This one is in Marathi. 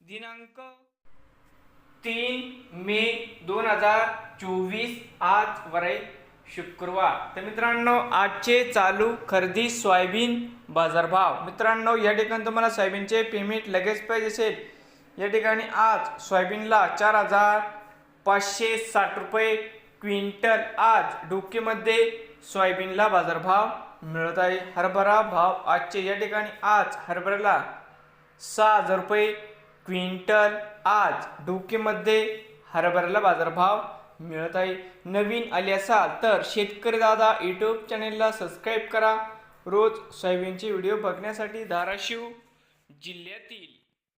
दिनांक तीन मे दोन हजार चोवीस आज वरे शुक्रवार. तर मित्रांनो आजचे चालू खरेदी सोयाबीन बाजारभाव. मित्रांनो या ठिकाणी तुम्हाला सोयाबीनचे पेमेंट लगेच पाहिजे असेल या ठिकाणी आज सोयाबीनला चार हजार पाचशे साठ रुपये क्विंटल आज डोकेमध्ये सोयाबीनला बाजारभाव मिळत आहे. हरभरा भाव आजचे या ठिकाणी आज हरभऱ्याला सहा हजार रुपये क्विंटल आज डोकेमध्ये हरभऱ्याला बाजारभाव मिळत आहे. नवीन आले असाल तर शेतकरी दादा यूट्यूब चॅनेलला सबस्क्राईब करा. रोज सोयाबीनचे व्हिडिओ बघण्यासाठी धाराशिव जिल्ह्यातील